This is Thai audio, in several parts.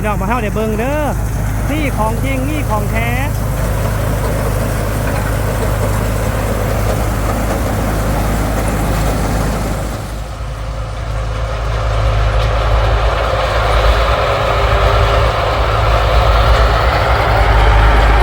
พี่น้องมาเฮาได้เบิ่งเด้อนี่ของจริงนี่ของแท้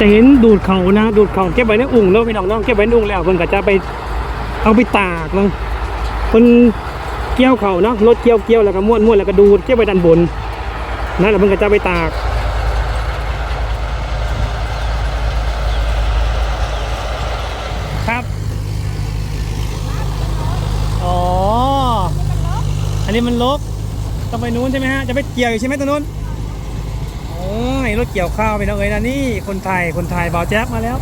จะเห็นดูดเขานะ ดูดเขาเก็บไว้ในอุ่งแล้วพี่น้องน้องเก็บไว้ในอุ่งแล้วเพิ่นก็จะไปเอาไปตากเนาะเพิ่นเกี่ยวเขาเนาะรถเกี่ยวเกี่ยวแล้วก็ม้วนม้วนแล้วก็ดูดเก็บไว้ด้านบน นั่นแหละเพิ่นก็จะไปตากครับ อ๋อ อันนี้มันลกต้องไปนู้นใช่ไหมฮะ จะไปเกี่ยวอยู่ใช่ไหมตรงนู้น โอ้ย รถเกี่ยวข้าวไปน้องเอ๋ยนะนี่ คนไทย คนไทยบ่าวแจ๊บมาแล้ว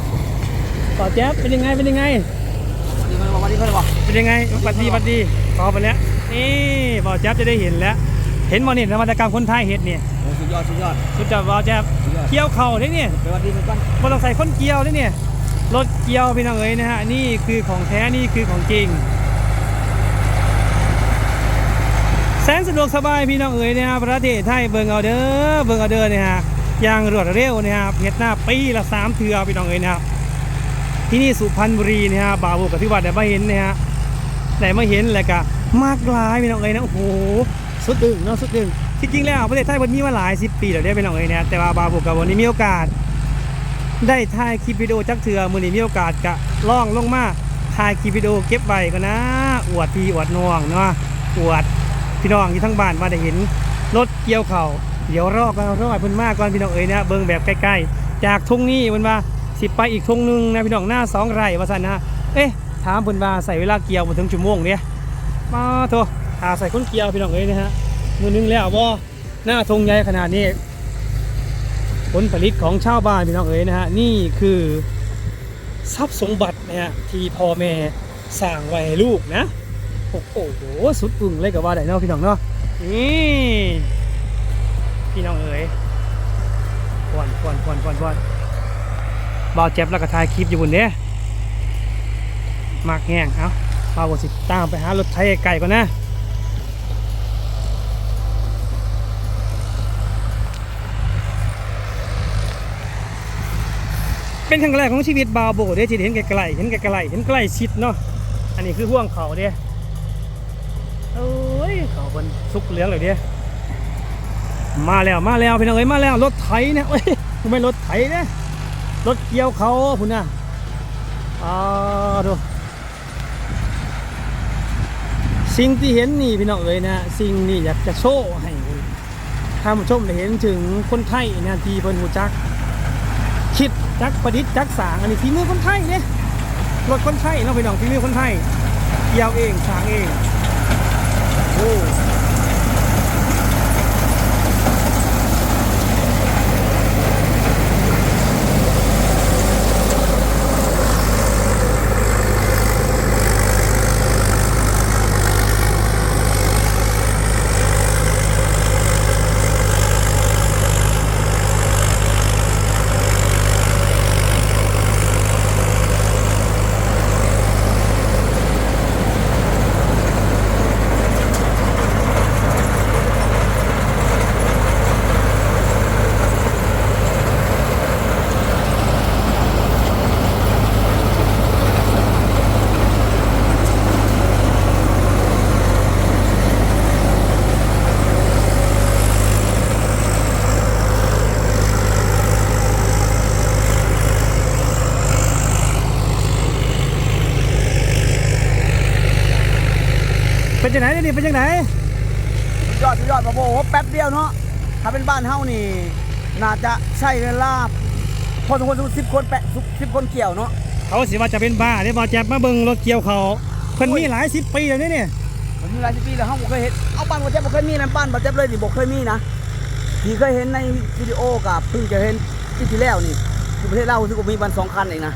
บ่าวแจ๊บเป็นยังไง เป็นยังไงวันนี้มันวันนี้เขาเลยบอกเป็นยังไงบัดดีบัดดีขอไปแล้ว นี่บ่าวแจ๊บจะได้เห็นแล้ว เห็นบ่เนี่ยนวัตกรรมคนไทยเห็ดเนี่ยโอ้สุดยอดสุดยอดสุดยอดบ่าวแจ๊บสุดยอดเกี่ยวเข่าได้เนี่ยไปวันดีเหมือนกันบ่ต้องใส่คนเกี่ยวได้เนี่ยรถเกี่ยวพี่น้องเอ๋ยนะฮะนี่คือของแท้นี่คือของจริง แสนสะดวกสบายพี่น้องเอ๋ยนะฮะประเทศไทยเบิ่งเอาเด้อเบิ่งเอาเด้อเนี่ยฮะอย่างรวดเร็วเนยฮะเฮ็ดหน้าปีละสามเทือพี่น้องเอ๋ยนะครับที่นี่สุพรรณบุรีเนี่ยฮะบ่าวบุกกับที่วัดได้มาเห็นเนี่ยฮะได้มาเห็นแล้วก็มากหลายพี่น้องเอ๋ยนะโอ้โห สุดดึงเนาะสุดดึงที่จริงแล้วประเทศไทยมันมีมาหลายสิบปีแล้วเด้อพี่น้องเอ๋ยนะแต่ว่าบาวบุกกับวันนี้มีโอกาส ได้ถ่ายคลิปวิดีโอจักเถื่อมือนี้มีโอกาสกะล่องลงมาถ่ายคลิปวิดีโอเก็บไว้ก็นะอวดพี่อวดน้องเนาะอวดพี่น้องที่ทั้งบ้านมาได้เห็นรถเกี่ยวเข่าเดี๋ยวรอกันรอให้เพิ่นมากก่อนพี่น้องเอ๋ยนะเบิ่งแบบใกล้ๆ จากทุ่งนี้เพิ่นว่าสิไปอีกทุ่งหนึงนะพี่น้องหน้าสองไร่ว่าซั่นนะเอ๊ะถามเพิ่นว่าใส่เวลาเกี่ยวมาถึงชั่วโมงเนี่ยมาโท หาใส่คนเกียวพี่น้องเอ๋ยนะฮะมือนึงแล้วบ่หน้าทงใหญ่ขนาดนี้ ผลผลิตของชาวบ้านพี่น้องเอ๋ยนะฮะนี่คือทรัพย์สมบัตินะฮะที่พ่อแม่สร้างไว้ให้ลูกนะโอ้โหสุดอึ่งเลยกับว่าได้เนาะพี่น้องเนาะนี่พี่น้องเอ๋ยควนควนควนควนควนบ่าวเจ็บแล้วก็ถ่ายคลิปอยู่บนเนี้ยมากแห้งเอ้าบ่าวสิตามไปหารถไถไก่ก่อนนะ เป็นครั้งแรกของชีวิตบาวโบเด้ที่ได้เห็นไกลๆเห็นไกลๆเห็นใกล้ชิดเนาะอันนี้คือห่วงเขาเด้เอ้ยเขาบนสุกเหลืองเลยเด้มาแล้วมาแล้วพี่น้องเอ้ยมาแล้วรถไถเนี่ยเอ้ยไม่รถไถเนี่ยรถเกี่ยวเขาพุ่นน่ะอ่าดูสิ่งที่เห็นนี่พี่น้องเอ้ยนะสิ่งนี้อยากจะโชว์ให้ท่านผู้ชมได้เห็นถึงคนไทยนะที่เพิ่นหูจัก คิด จักประดิษฐ์จักสางอันนี้ฝีมือคนไทยเนี่ยรถคนไทยเนาะพี่น้องฝีมือคนไทยเกี่ยวเองสางเองโอ้ ไหนเดี๋ยวนี่เป็นจังไหนสุดยอดสุดยอดมาโอ้โหแป๊บเดียวเนาะถ้าเป็นบ้านเฮานี่ น่าจะใช้เวลาพอสมควรสิบคนแปะสิบคนเกี่ยวเนาะเขาสิว่าจะเป็นบ้าเนี่ยบอแจ๊บมาเบิ่งรถเกี่ยวเขาเพิ่นมีหลายสิบปีแล้วเนี่ยเนี่ยผมมีหลายสิบปีแล้วเฮาบ่เคยเห็นเอาบ้านบ่เจ็บบ่เคยมีนะบ้านบ่เจ็บเลยนี่บ่เคยมีนะที่เคยเห็นในวิดีโอกับเพิ่งจะเห็นที่ที่แล้วนี่ที่ประเทศลาวรู้สึกว่ามีบ้านสองคันเองนะ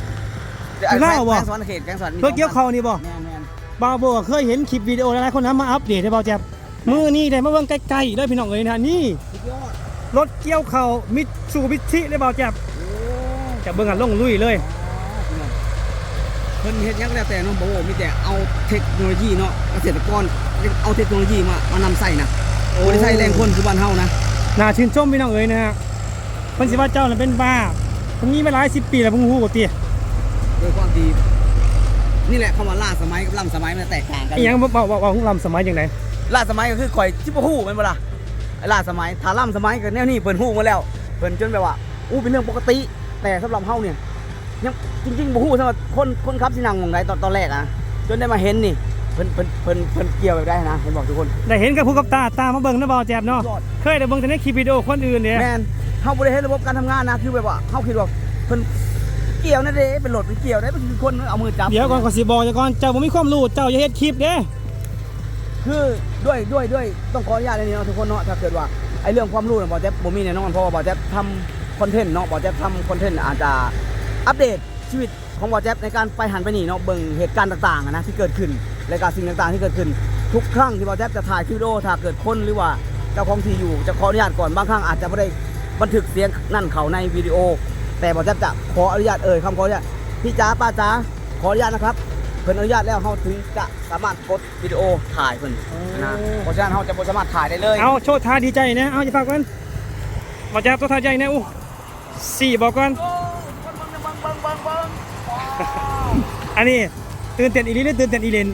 แต่ไอ้แกงสวรรค์เขตแกงสวรรค์มีรถเกี่ยวเขานี่บ่แม่นแม่น บาวโบเคยเห็นคลิปวิดีโอหลายๆคนนั้นมาอัปเดตให้บาวแจ๊บมือนี่ได้มาเบิ่งใกล้ๆเลยพี่น้องเอ้ยนะนี่สุดยอดรถเกี่ยวเขามิตซูบิชิเลยบาวแจ๊บโอ้จะเบิ่งกันลงลุยเลย เพิ่นเฮ็ดหยังก็แล้วแต่เนาะบ่ว่ามีแต่เอาเทคโนโลยีเนาะเกษตรกรเอาเทคโนโลยีมามานำใส่นะบ่ได้ใช้แรงคนคือบ้านเฮานะน่าชื่นชมพี่น้องเอ๋ยนะฮะเพิ่นสิว่าเจ้าน่ะเป็นบ้าผมมีมาหลายสิบปีแล้วเพิ่งฮู้ติโดยความดี นี่แหละคำว่าล่าสมัยกับล่ำสมัยมันแตกต่างกันอีหยังบ่บ่บ่บ่ฮู้ลำสมัยจังไดล่าสมัยก็คือข่อยจิบฮู้แมันบ่ล่ะไอ้ล่าสมัยถ้าล่ำสมัยก็แนวนี้เพิ่นฮู้มาแล้วเพิ่นจนแบบว่าอู้เป็นเรื่องปกติ แต่สำหรับเฮาเนี่ยยังจริงๆบ่ฮู้สำหรับคนคนขับสินั่งหม่องใดตอนตอนแรกอะจนได้มาเห็นนี่เพิ่นเพิ่นเพิ่นเพิ่นเกี่ยวแบบได้นะเห็นบอกทุกคน ได้เห็นกับผู้กับตาตามมาเบิ่งนะบ่าวแจ๊บเนาะยอด เคยได้เบิ่งแต่ในคลิปวิดีโอคนอื่นเนี่ย แม่นเฮาบ่ได้เห็นระบบการทำงานนะคือแบบว่าเฮาคิดว่าเพิ่นเกี่ยวนั่นเด้เป็นโหลดเป็นเกี่ยวได้เป็นคือคนเอามือจับเดี๋ยวก่อนขอสิบอกเจ้าก่อนเจ้าบ่มีความรู้เจ้าอย่าเฮ็ดคลิปเด้คือด้วยด้วยด้วยต้องขออนุญาตในนี้เนาะทุกคนเนาะถ้าเกิดว่าไอ้เรื่องความรู้เนี่ยบอแจ๊บผมมีแน่นอนเพราะว่าบอแจ๊บทำคอนเทนต์เนาะบอแจ๊บทำคอนเทนต์อาจจะอัปเดตชีวิตของบอแจ๊บในการไปหันไปนี่เนาะเบิ่งเหตุการณ์ต่างๆอะนะที่เกิดขึ้นและการสิ่งต่างๆที่เกิดขึ้น ทุกครั้งที่บอแจ๊บจะถ่ายคลิปวิดีโอถ้าเกิดคนหรือว่าเจ้าของที่อยู่จะขออนุญาตก่อนบางครั้งอาจจะไม่ได้บันทึกเสียงนั่นเขาในวิดีโอ แต่บอแจ๊บจะขออนุญาตเอ่ยคำขออนุญาตพี่จ๋าป้าจ๋าขออนุญาตนะครับเพิ่นอนุญาตแล้วเขาถึงจะสามารถกดวิดีโอถ่ายเพิ่นนะเพราะฉะนั้นเขาจะบ่สามารถถ่ายได้เลยเอาโชว์ท่าดีใจนะเอาอย่าฝากกันบ่าวแจ๊บตัวท่าใจนะอู้สี่บอกก่อนโอ้คนเบิ่งเนี่ยเบิ่งเบิ่งเบิ่งเบิ่งว้าวอันนี้ตื่นเต้นอีหลีหรือตื่นเต้นอีเลน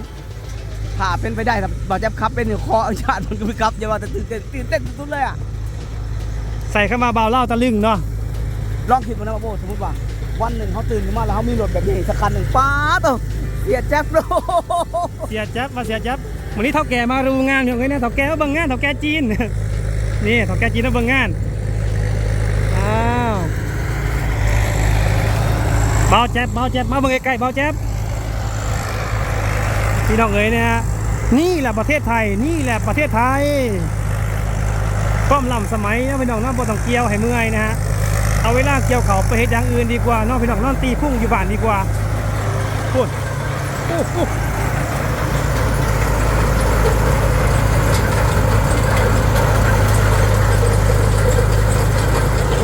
ถ้าเป็นไปได้ถ้าบอแจ๊บครับเป็นขออนุญาตมันก็ไม่ครับอย่าว่าแต่ตื่นเต้นตื่นเต้นสุดๆเลยอะใส่เข้ามาเบาเล่าตะลึงเนาะ ลองคิดดูนะว่าโบสมมติว่า วันหนึ่งเขาตื่นขึ้นมาแล้วเขามีรถแบบนี้สักคันหนึ่งป้าตเสียแจ๊บโลเสียแจ๊บมาเสียแจ๊บวันนี้เท่าแก่มาดูงานอย่างเงี้ยนะเท่าแก่มาบิ่งงานเท่าแก่จีนนี่เท่าแก่จีนมาบิ่งงานอ้าวเบาแจ๊บเบาแจ๊บมาเบิ่งใกล้ๆเบาแจ๊บพี่น้องเอ๋ยเนี่ยนี่แหละประเทศไทยนี่แหละประเทศไทยก้มลำสมัยนะพี่น้องน้ำบ่ต้องเกี่ยวให้เมื่อยนะฮะ เอาเวลาเกี่ยวเขาไปเฮ็ดอย่างอื่นดีกว่าน้องพี่น้องนอนตีพุ่งอยู่บ้านดีกว่าพูดโอ้โห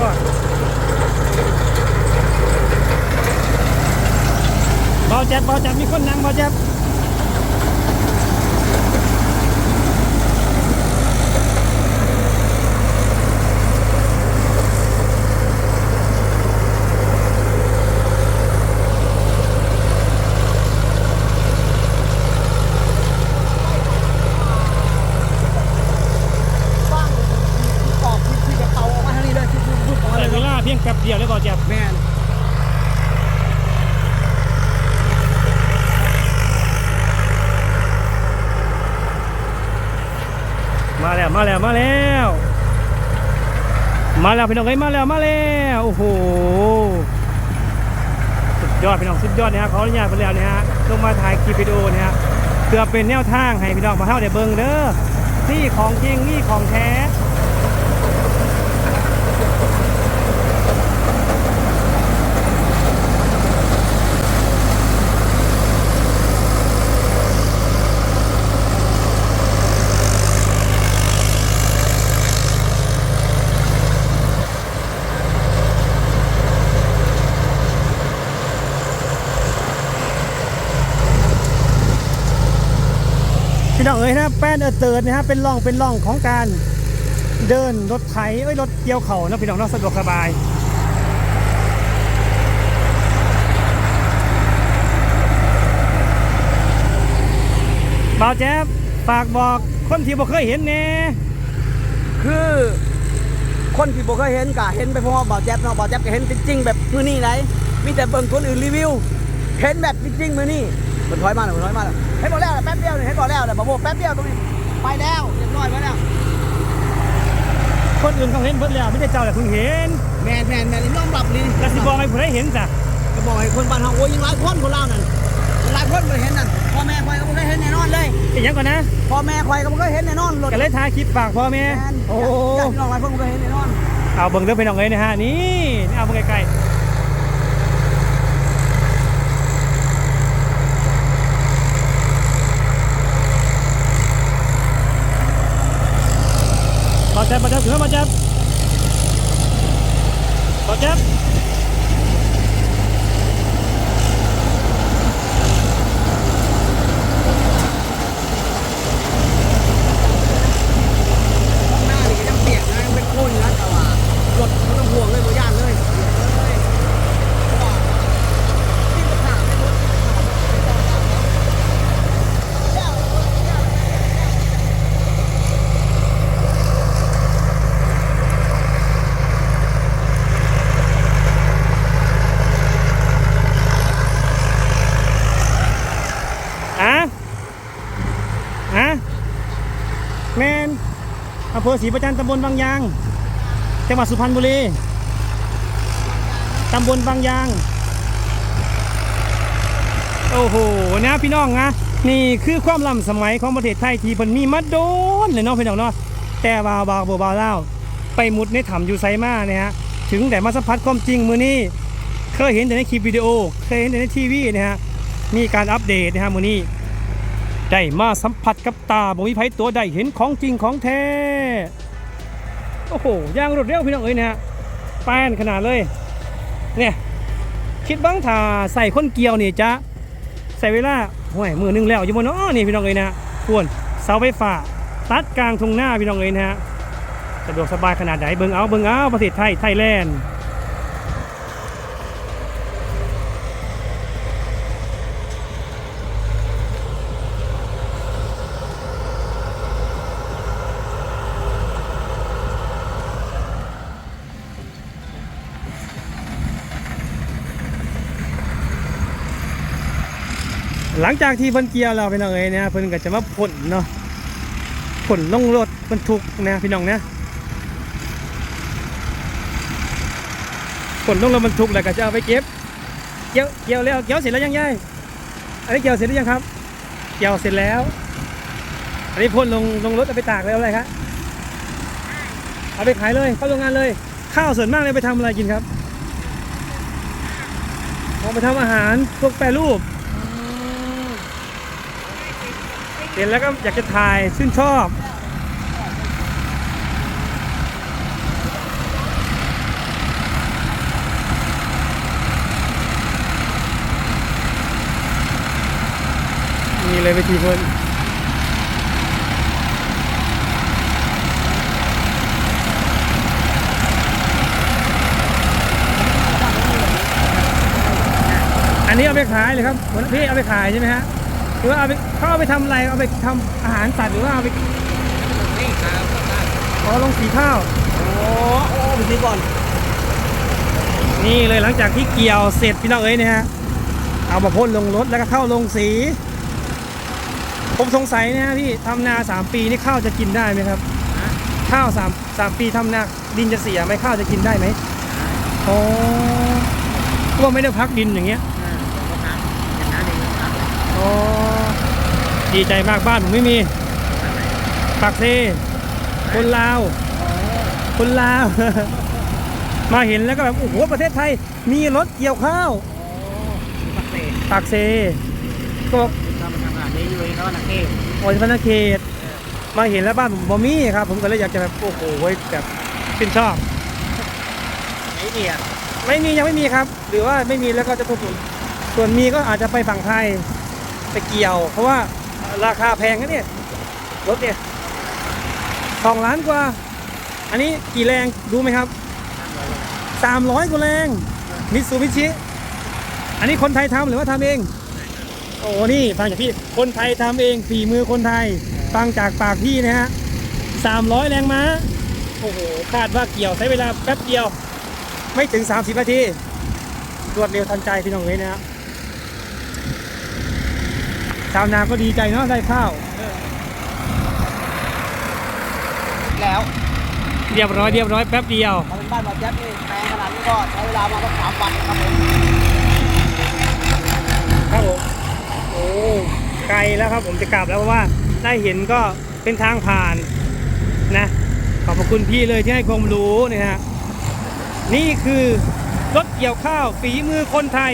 ว่าเบาแจ็บเบาแจ็บมีคนนั่งเบาแจ็บออกที่จะเตาออกมาทางนี้เลยที่พูดออกมา แต่ เลย เวลาเพียงแป๊บเดียวเลยเบาแจ็บ แม่น มาแล้วมาแล้วมาแล้ว มาแล้วพี่น้องเอ้ยมาแล้วมาแล้วโอ้โหสุดยอดพี่น้องสุดยอดนะฮะขออนุญาตไปแล้วนะฮะลงมาถ่ายคลิปวิดีโอนะฮะเพื่อเป็นแนวทางให้พี่น้องมาเท่าเดี๋ยวเบิ้งเด้อนี่ของจริงนี่ของแท้ เอ๋ยนะแป้นเออเติร์ดนะฮะเป็นร่องเป็นร่องของการเดินรถไถเอ้ยรถเกี่ยวเข่านะพี่น้องเนาะสะดวกสบายบ่าวแจ๊บฝากบอกคนที่บ่เคยเห็นแน่คือคนที่บ่เคยเห็นกะเห็นไปเพราะว่าบ่าวแจ๊บเนาะบ่าวแจ๊บก็เห็นจริงๆแบบมือนี่ไหนมีแต่เบิ่งคนอื่นรีวิว เห็นแบบจริงๆมือนี่มันถอยมาแล้วมันถอยมาแล้ว เห็นบ่แล้วแป๊บเดียวนี่เห็นบ่แล้วแต่บ่โบแป๊บเดียวตรงนี้ไปแล้วเรียบร้อยไปแล้ว คนอื่นเขาเห็นเพิ่นแล้วไม่ได้เจ้าแหละเพิ่งเห็นแมนแมนแมนยอมรับนี่แล้วสิบอกให้ผู้ใดเห็นจ้ะก็บอกให้คนบ้านเฮาโอ้ยยังหลายคนคนลาวนั่นหลายคนบ่เห็นนั่นพ่อแม่ข่อยก็บ่เคยเห็นแน่นอนเลยอีกอย่างก่อนนะพ่อแม่ข่อยก็บ่เคยเห็นแน่นอนรถก็เลยถ่ายคลิปฝากพ่อแม่แมนโอ้ญาติพี่น้องหลายคนบ่เคยเห็นแน่นอนเอาเบิ่งเด้อพี่น้องเอ้ยนะฮะนี่เอาเบิ่งใกล้ๆ บอลแจ๊ อะอะแมนอำเภอศรีประจันตำบลบางยาง จังหวัดสุพรรณบุรี ตำบลบางยาง โอ้โห นะพี่น้องนะ นี่คือความล้ำสมัยของประเทศไทยที่มันมีมาโดนเลยเนาะพี่น้องเนาะ แต่บาวบาวบาวเล่า ไปมุดในถ้ำอยู่ไซมาเนี่ยฮะ ถึงแต่มาสัมผัสความจริงมือนี่เคยเห็นแต่ในคลิปวิดีโอ เคยเห็นแต่ในทีวีนะฮะ มีการอัปเดตนะฮะมือนี้ได้มาสัมผัสกับตาบ่มีไผตัวใดเห็นของจริงของแท้ โอ้โหย่างรวดเร็วพี่น้องเอ้ยนะฮะแป้นขนาดเลย เนี่ย คิดบ้างถ้าใส่คนเกียวนี่จะใส่เวลาห่วยมือหนึงแล้วอยู่บนน้อนี่พี่น้องเอ้ยนะควรเสาไฟฟ้าตัดกลางทุงหน้าพี่น้องเอ้ยนะฮะสะดวกสบายขนาดไหนเบิ่งเอาเบิ่งเอาประเทศไทยไทยแลนด์ หลังจากที่เพิ่นเกี่ยวเราพี่น้องเอ้ยนะฮะเพิ่นก็จะมาพ่นเนาะพ่นลงรถบรรทุกนะพี่น้องนะพ่นลงรถบรรทุกแล้วก็จะเอาไปเก็บเกี่ยวเกี่ยวแล้วเกี่ยวเสร็จแล้วยังยายอันนี้เกี่ยวเสร็จหรือยังครับ เกี่ยวเสร็จแล้ว อันนี้พ่นลงลงรถเอาไปตากแล้วอะไรครับเอาไปขายเลยเข้าโรงงานเลย ข้าวส่วนมากเลยไปทำอะไรกินครับเอาไปทำอาหารพวกแปรรูป เห็นแล้วก็อยากจะถ่ายชื่นชอบนี่เลยไปทีคนอันนี้เอาไปขายเลยครับพี่เอาไปขายใช่ไหมฮะ หรือว่าเอาไปเขาเอาไปทำอะไรเอาไปทำอาหารสัตว์หรือว่าเอาไปนี่ครับเอาลงสีข้าว โอ้โอ้ไปซื้อก่อน นี่เลยหลังจากที่เกี่ยวเสร็จพี่น้องเอ้ยเนี่ยฮะเอามาพ่นลงรถแล้วก็เข้าลงสี ผมสงสัยนะฮะพี่ทำนาสามปีนี่ข้าวจะกินได้ไหมครับข้าวสามสามปีทำนาดินจะเสียไหมข้าวจะกินได้ไหมอ๋อว่าไม่ได้พักดินอย่างเงี้ย อ๋อ ดีใจมากบ้านผมไม่มีปากเซคนลาว คนลาว มาเห็นแล้วก็แบบ โอ้โห ประเทศไทย มีรถเกี่ยวข้าวปักเตะปากเซก็ทำทำงานนี้อยู่เองแล้วนักเทศโอยพนาเขตมาเห็นแล้วบ้านผมบ่มีครับ ผมก็เลยอยากจะแบบโอ้โหแบบชื่นชอบไอ้เนี่ยไม่มียังไม่มีครับ หรือว่าไม่มีแล้วก็จะทุบส่วนมีก็อาจจะไปฝั่งไทยไปเกี่ยว เพราะว่า ราคาแพงนะเนี่ยรถเนี่ยสองล้านกว่า อันนี้กี่แรงดูไหมครับสามร้อยกว่าแรงมิตซูบิชิ อันนี้คนไทยทำหรือว่าทำเอง โอ้นี่ฟังจากพี่ คนไทยทำเองฝีมือคนไทย ฟังจากปากพี่นะฮะสามร้อยแรงม้า โอ้โห คาดว่าเกี่ยวใช้เวลาแป๊บเดียว ไม่ถึง30นาที รวดเร็วทันใจพี่น้องเลยนะฮะ ชาวนาก็ดีใจเนาะได้ข้าว แล้วเรียบร้อยเรียบร้อยแป๊บเดียวถ้าเป็นบ้านบอแจ๊บนี่แปลงขนาดนี้ก็ใช้เวลามาสักสามวันครับผมครับผมโอ้ไกลแล้วครับผมจะกลับแล้วเพราะว่าได้เห็นก็เป็นทางผ่านนะ ขอบพระคุณพี่เลยที่ให้ความรู้เนี่ยฮะนี่คือรถเกี่ยวข้าวฝีมือคนไทย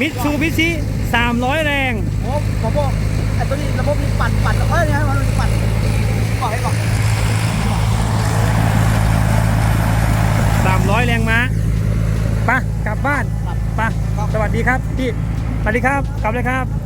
มิตซูบิชิ 300 แรงโอ้ผมบอกไอ้ตัวนี้ระบบนี้ปั่นปั่นแล้วเอ้ยเนี่ยมันปั่นก่อนให้ก่อน300 แรงม้าไปะกลับบ้านไปะสวัสดีครับพี่สวัสดีครับ กลับเลยครับ